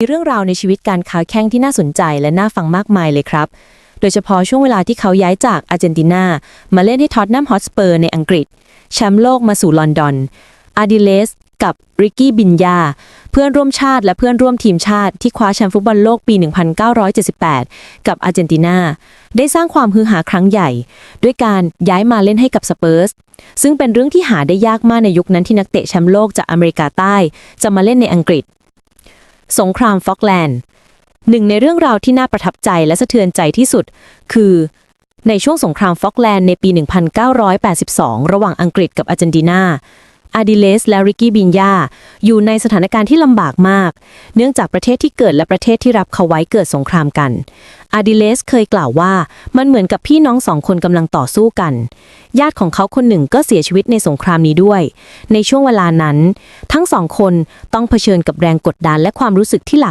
มีเรื่องราวในชีวิตการค้าแข่งที่น่าสนใจและน่าฟังมากมายเลยครับ โดยเฉพาะช่วงเวลาที่เขาย้ายจากอาร์เจนตินา มาเล่นให้ท็อตแนมฮอตสเปอร์ในอังกฤษ แชมป์โลกมาสู่ลอนดอน อาดิเลส กับริกกี้บินยา เพื่อนร่วมชาติและเพื่อนร่วมทีมชาติที่คว้าแชมป์ฟุตบอลโลกปี 1978 กับอาร์เจนตินา ได้สร้างความฮือหาครั้งใหญ่ ด้วยการย้ายมาเล่นให้กับสเปอร์ส ซึ่งเป็นเรื่องที่หาได้ยากมากในยุคนั้นที่นักเตะแชมป์โลกจากอเมริกาใต้ จะมาเล่นในอังกฤษ สงครามฟอกแลนด์หนึ่งในเรื่องราวที่น่าประทับใจและสะเทือนใจที่สุด คือ ในช่วงสงครามฟอกแลนด์ในปี 1982 ระหว่างอังกฤษกับอาร์เจนตินา อาร์ดิเลสและริกกี้บินยาอยู่ในสถานการณ์ที่ลำบากมาก เนื่องจากประเทศที่เกิดและประเทศที่รับเขาไว้เกิดสงครามกัน อาร์ดิเลสเคยกล่าวว่ามันเหมือนกับพี่น้องสองคนกำลังต่อสู้กัน ญาติของเขาคนหนึ่งก็เสียชีวิตในสงครามนี้ด้วย ในช่วงเวลานั้น ทั้งสองคนต้องเผชิญกับแรงกดดันและความรู้สึกที่หลาก